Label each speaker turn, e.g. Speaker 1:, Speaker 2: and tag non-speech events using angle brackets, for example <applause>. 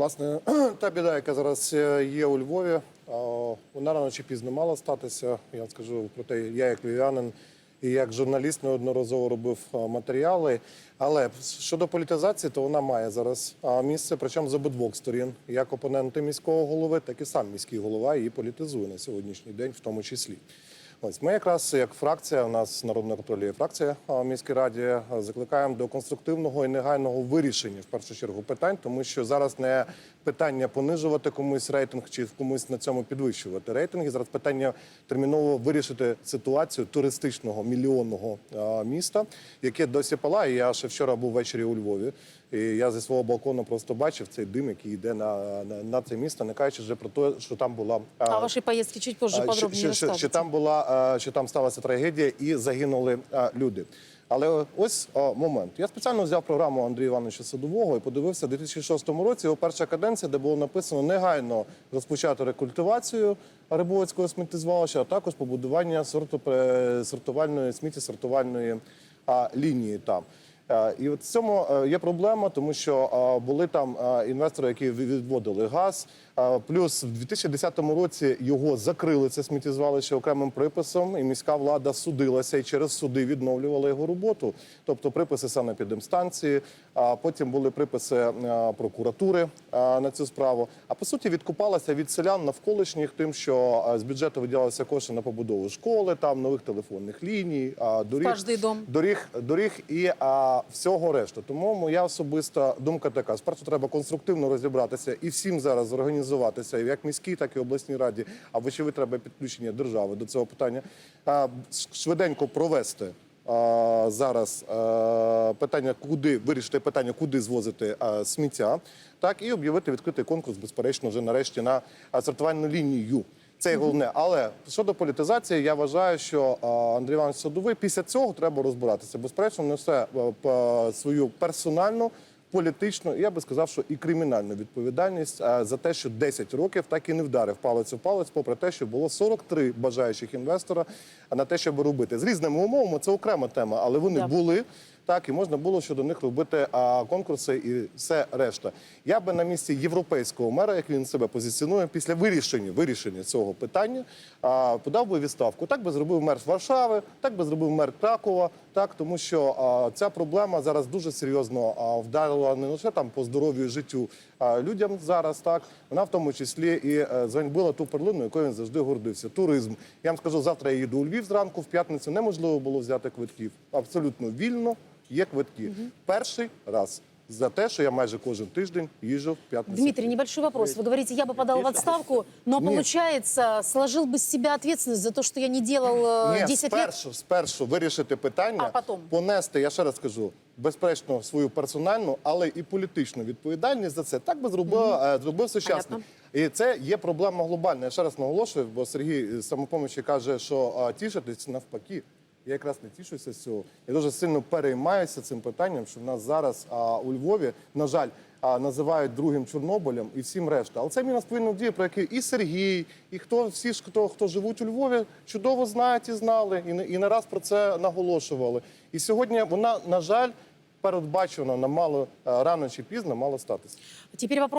Speaker 1: власне, <clears throat> та біда, яка зараз е, є у Львові, вона рано чи пізно мала статися. Я скажу про те, я як львів'янин і як журналіст неодноразово робив матеріали. Але щодо політизації, то вона має зараз місце, причому з обидвох сторін, як опоненти міського голови, так і сам міський голова її політизує на сьогоднішній день, в тому числі. Ось ми якраз як фракція, у нас народна контроль є фракція в міській раді, закликаємо до конструктивного і негайного вирішення в першу чергу питань, тому що зараз не питання понижувати комусь рейтинг чи комусь на цьому підвищувати рейтинги. Зараз питання терміново вирішити ситуацію туристичного мільйонного міста, яке досі палає. Я ще вчора був ввечері у Львові. І я зі свого балкону просто бачив цей дим, який йде на, на, на це місто, не кажучи вже про те, що там була
Speaker 2: А о вашей поездке чуть позже
Speaker 1: а,
Speaker 2: подробнее
Speaker 1: що, що, що, там була, а, що там сталася трагедія і загинули люди. Але ось момент. Я спеціально взяв програму Андрія Івановича Садового і подивився в 2006 році його перша каденція, де було написано негайно розпочати рекультивацію Рибовицького сміттєзвалища, а також побудування сортопе- сортувальної сміттєсортувальної лінії там. Е, І от в цьому е, є проблема, тому що е, були там е, інвестори, які відводили газ. Плюс в 2010 році його закрили це сміттєзвалище окремим приписом, і міська влада судилася і через суди відновлювала його роботу. Тобто приписи санепідемстанції, а потім були приписи е, прокуратури е, на цю справу. А по суті відкупалася від селян навколишніх тим, що е, з бюджету виділялися кошти на побудову школи, там нових телефонних ліній, доріг
Speaker 2: дом.
Speaker 1: доріг, доріг і а, всього решту. Тому моя особиста думка така: спершу треба конструктивно розібратися і всім зараз зорганізуватися, і як міській, так і обласній раді. А вочевидь, треба підключення держави до цього питання. Швиденько провести. а, Зараз а, питання, куди вирішити питання, куди звозити а, сміття, так і об'явити відкритий конкурс, безперечно, вже нарешті на сортувальну лінію. Це головне. Але щодо політизації, я вважаю, що Андрій Іванович Садовий після цього треба розбиратися. Безперечно, несе свою персональну. Політичну, я би сказав, що і кримінальну відповідальність а, за те, що 10 років так і не вдарив палець у палець, попри те, що було 43 бажаючих інвестора на те, щоб робити з різними умовами. Це окрема тема, але вони
Speaker 2: Да.
Speaker 1: були так, і можна було щодо них робити а, конкурси і все решта. Я би на місці європейського мера, як він себе позиціонує, після вирішення вирішення цього питання а, подав би відставку. Так би зробив мер Варшави, так би зробив мер Кракова. Так, тому що а, ця проблема зараз дуже серйозно а, вдарила не лише там по здоров'ю і життю а, людям зараз. Так вона в тому числі і е, зганьбила ту перлину, якою він завжди гордився. Туризм. Я вам скажу, завтра я їду у Львів зранку, в п'ятницю неможливо було взяти квитків. Абсолютно вільно є квитки. Перший раз за те, що я майже кожен тиждень їжджу в п'ятницю.
Speaker 2: Дмитрий, небольшой вопрос. Вы говорите, я бы подал в отставку, но
Speaker 1: Нет.
Speaker 2: получается, сложил бы с себя ответственность за то, что я не делал э,
Speaker 1: Ні,
Speaker 2: 10 лет?
Speaker 1: спершу, спершу вирішити питання,
Speaker 2: А потім?
Speaker 1: понести, я ще раз кажу, безперечно, свою персональну, але і політичну відповідальність за це. Так би зробив, е, зробив сучасний. І це є проблема глобальна. Я ще раз наголошую, бо Сергій з самопомочі каже, що а, тішитись навпаки. Я якраз не тішуся з цього. Я дуже сильно переймаюся цим питанням, що в нас зараз а, у Львові, на жаль, а, називають другим Чорнобилем і всім решта. Але це мінус повинен діє, про який і Сергій, і хто всі ж хто, хто живуть у Львові, чудово знають і знали, і не і не раз про це наголошували. І сьогодні вона, на жаль, передбачена на мало рано чи пізно мало статися.
Speaker 2: Теперь вопрос.